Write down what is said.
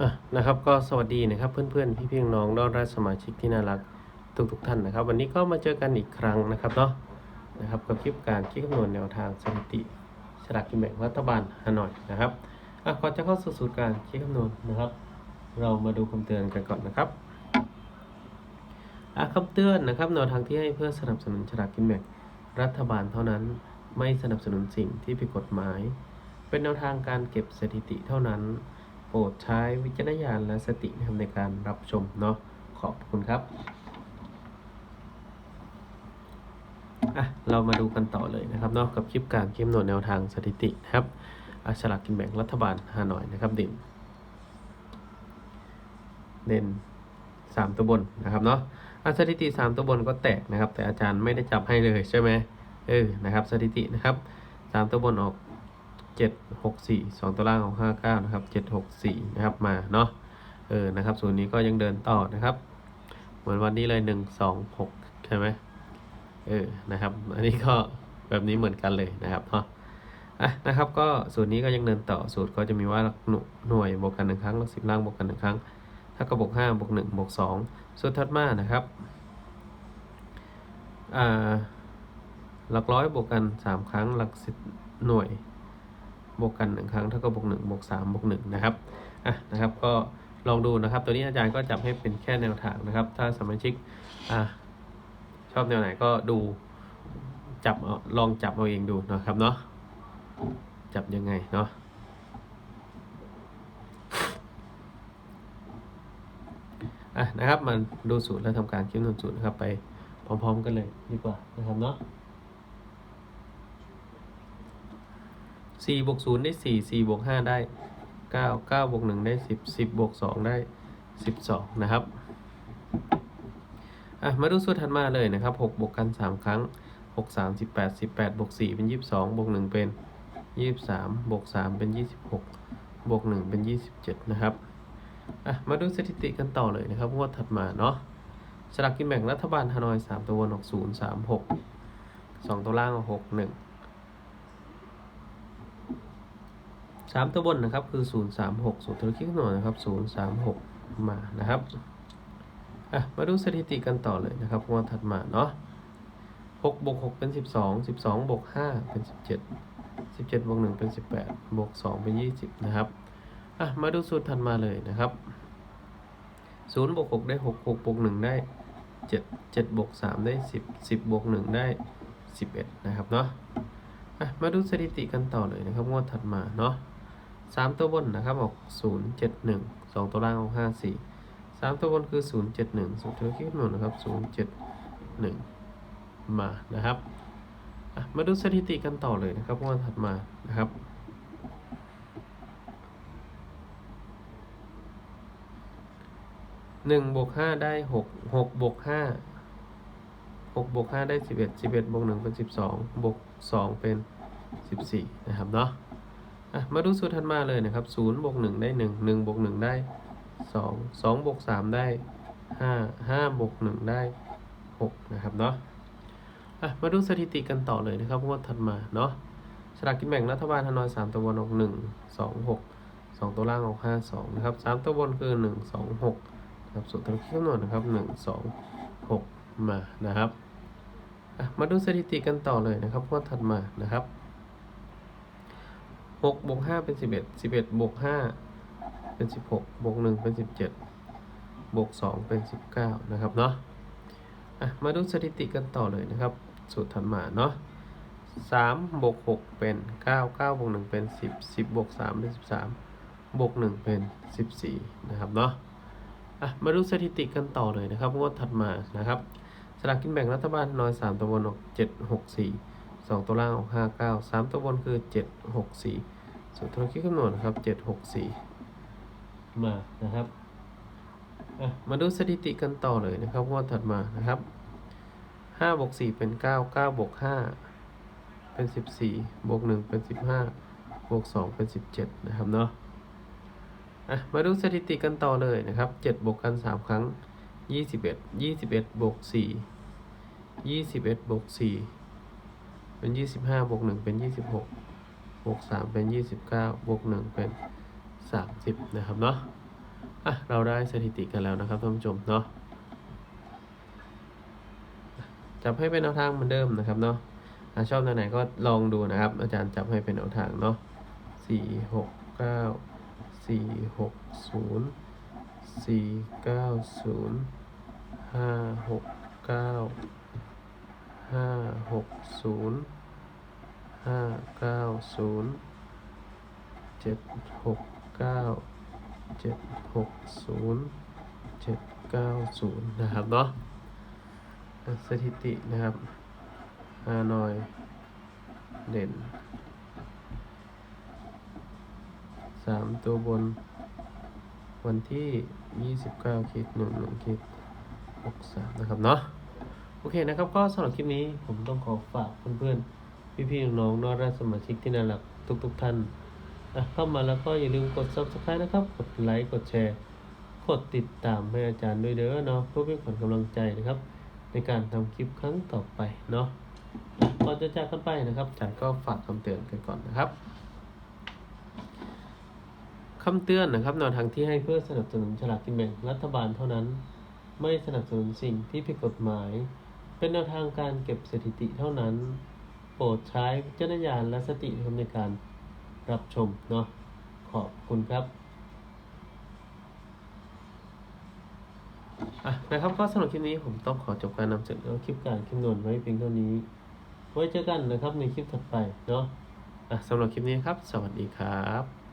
อะนะครับก็สวัสดีนะครับเพื่อนๆ พี่ๆน้องด้อนราชสมาชิกที่น่ารักทุกๆท่านนะครับ วันนี้ก็มาเจอกันอีกครั้งนะครับเนาะนะครับกับคลิปการคิดคำนวณแนวทางสถิติฉลากกินแบ่งรัฐบาลฮานอยนะครับอะก่อนจะเข้าสู่สูตรการคิดคำนวณนะครับ เรามาดูคำเตือนกันก่อนนะครับอะคำเตือนนะครับแนวทางที่ให้เพื่อสนับสนุนฉลากกินแบ่งรัฐบาลเท่านั้นไม่สนับสนุนสิ่งที่ผิดกฎหมาย เป็นแนวทางการเก็บสถิติเท่านั้น รดใช้วิจารณญาณและสตินะครับในการรับชมเนาะขอบคุณครับอะเรามาดูกันต่อเลยนะครับเนาะกับคลิปการเข้มหนวดแนวทางสถิตินะครับอาฉลากกินแบ่งรัฐบาลฮานอยนะครับเด่นเด่นสามตัวบนนะครับเนาะอะสถิติสามตัวบนก็แตกนะครับ แต่อาจารย์ไม่ได้จับให้เลยใช่ไหมเออนะครับ สถิตินะครับสามตัวบนออก เจ็ดหกสี่สองตัวล่างของห้าเก้านะครับเจ็ดหกสี่นะครับมาเนาะเออนะครับส่วนนี้ก็ยังเดินต่อนะครับ เหมือนวันนี้เลยหนึ่งสองหกใช่ไหมเออนะครับ อันนี้ก็แบบนี้เหมือนกันเลยนะครับเนาะอะนะครับก็สูตรนี้ก็ยังเดินต่อสูตรก็จะมีว่าหลักหน่วยบวกกันหนึ่งครั้งหลักสิบล่างบวกกันหนึ่งครั้งถ้ากับบวกห้าบวกหนึ่งบวกสองสูตรถัดมานะครับอ่าหลักร้อยบวกกันสามครั้งหลักสิบหน่วย บวกกันหนึ่งครั้งเท่ากับบวกหนึ่งบวกสามบวกหนึ่งนะครับอะนะครับก็ลองดูนะครับ ตัวนี้อาจารย์ก็จับให้เป็นแค่แนวทางนะครับ ถ้าสมาชิกอะชอบแนวไหนก็ดูจับลองจับเอาเองดูนะครับเนาะจับยังไงเนาะอะนะครับมันดูสูตรแล้วทำการคิดนวณสูตรนะครับไปพร้อม ๆ กันเลยดีกว่านะครับเนาะ สี่บวกศูนย์ได้สี่สี่บวกห้าได้เก้าเก้าบวกหนึ่งได้สิบสิบบวกสองได้สิบสองนะครับอะมาดูสูตรถัดมาเลยนะครับหกบวกกันสามครั้งหกสามสิบแปดสิบแปดบวกสี่เป็นยี่สิบสองบวกหนึ่งเป็นยี่สิบสามบวกสามเป็นยี่สิบหกบวกหนึ่งเป็นยี่สิบเจ็ดนะครับอะมาดูสถิติกันต่อเลยนะครับงวดถัดมาเนาะสลากกินแบ่งรัฐบาลฮานอยสามตัววนออกศูนย์สามหกสองตัวล่างหกหนึ่ง สามตัวบนนะครับคือศูนย์สามหกสูตรธุรกิจคำนวณนะครับศูนย์สามหกมานะครับอะมาดูสถิติกันต่อเลยนะครับงวดถัดมาเนาะหกบวกหกเป็นสิบสองสิบสองบวกห้าเป็นสิบเจ็ดสิบเจ็ดบวกหนึ่งเป็นสิบแปดบวกสองเป็นยี่สิบนะครับอะมาดูสูตรถัดมาเลยนะครับศูนย์บวกหกได้หกหกบวกหนึ่งได้เจ็ดเจ็ดบวกสามได้สิบสิบบวกหนึ่งได้สิบเอ็ดนะครับเนาะอะมาดูสถิติกันต่อเลยนะครับงวดถัดมาเนาะ สามตัวบนนะครับออกศูนย์เจ็ดหนึ่งสองตัวล่างออกห้าสี่สามตัวบนคือศูนย์เจ็ดหนึ่งสุดท้ายคิดหนุนนะครับศูนย์เจ็ดหนึ่งมานะครับมาดูสถิติกันต่อเลยนะครับวันถัดมานะครับหนึ่งบวกห้าได้หกหกบวกห้าหกบวกห้าได้สิบเอ็ดสิบเอ็ดบวกหนึ่งเป็นสิบสองบวกสองเป็นสิบสี่นะครับเนาะ อะมาดูสูตรถัดมาเลยนะครับศูนย์บวกหนึ่งได้หนึ่งหนึ่งบวกหนึ่งได้สองสองบวกสามได้ห้าห้าบวกหนึ่งได้หกนะครับเนาะอะมาดูสถิติกันต่อเลยนะครับงวดถัดมาเนาะสลากกินแบ่งรัฐบาลฮานอยสามตัวบนออกหนึ่งสองหกสองตัวล่างออกห้าสองนะครับสามตัวบนคือหนึ่งสองหกนะครับสูตรทางคิดคำนวณนะครับหนึ่งสองหกมานะครับมาดูสถิติกันต่อเลยนะครับงวดถัดมานะครับ หกบวกห้าเป็นสิบเอ็ดสิบเอ็ดบวกห้าเป็นสิบหกบวกหนึ่งเป็นสิบเจ็ดบวกสองเป็นสิบเก้านะครับเนาะอะมาดูสถิติกันต่อเลยนะครับ สูตรถัดมาเนาะสามบวกหกเป็นเก้าเก้าบวกหนึ่งเป็นสิบสิบบวกสามเป็นสิบสามบวกหนึ่งเป็นสิบสี่นะครับเนาะอะมาดูสถิติกันต่อเลยนะครับงวดถัดมานะครับสลากกินแบ่งรัฐบาลน้อยสามตัวบนออกเจ็ดหกสี่สองตัวล่างออกห้าเก้าสามตัวบนคือเจ็ดหกสี่ สูตรธุรกิจคำนวณนะครับเจ็ดหกสี่มานะครับอะมาดูสถิติกันต่อเลยนะครับงวดถัดมานะครับห้าบวกสี่เป็นเก้าเก้าบวกห้าเป็นสิบสี่บวกหนึ่งเป็นสิบห้าบวกสองเป็นสิบเจ็ดนะครับเนาะอะมาดูสถิติกันต่อเลยนะครับเจ็ดบวกกันสามครั้งยี่สิบเอ็ดยี่สิบเอ็ดบวกสี่ยี่สิบเอ็ดบวกสี่เป็นยี่สิบห้าบวกหนึ่งเป็นยี่สิบหก บวกสามเป็นยี่สิบเก้าบวกหนึ่งเป็นสามสิบนะครับเนาะอะเราได้สถิติกันแล้วนะครับท่านผู้ชมเนาะจับให้เป็นแนวทางเหมือนเดิมนะครับเนาะอะชอบแนวไหนก็ลองดูนะครับ อาจารย์จับให้เป็นแนวทางเนาะสี่หกเก้าสี่หกศูนย์สี่เก้าศูนย์ห้าหกเก้าห้าหกศูนย์ ห้าเก้าศูนย์เจ็ดหกเก้าเจ็ดหกศูนย์เจ็ดเก้าศูนย์นะครับเนาะสถิตินะครับฮานอย เด่นสามตัวบน วันที่ยี่สิบเก้าคิดหนึ่งหนึ่งคิดหกสามนะครับเนาะโอเคนะครับก็สำหรับคลิปนี้ผมต้องขอฝากเพื่อนๆ พี่ๆน้องๆนอราสมาชิกที่น่ารักทุกๆท่านอะเข้ามาแล้วก็อย่าลืมกด subscribe นะครับ กดไลค์กดแชร์ กดติดตามให้อาจารย์ด้วยเด้อเนาะเพื่อเป็นขวัญกำลังใจนะครับ ในการทำคลิปครั้งต่อไปเนาะก่อนจะจากกันไปนะครับอาจารย์ก็ฝากคำเตือนกันก่อนนะครับคำเตือนนะครับแนวทางที่ให้เพื่อสนับสนุนฉลากกินแบ่งรัฐบาลเท่านั้น ไม่สนับสนุนสิ่งที่ผิดกฎหมาย เป็นแนวทางการเก็บสถิติเท่านั้น โปรดใช้วิจารณญาณและสติในการรับชมเนาะขอบคุณครับอะนะครับก็สำหรับคลิปนี้ผมต้องขอจบการนำเสนอคลิปการคลิปนวนไว้เพียงเท่านี้ ไว้เจอกันนะครับในคลิปถัดไปเนาะอะสำหรับคลิปนี้ครับ สวัสดีครับ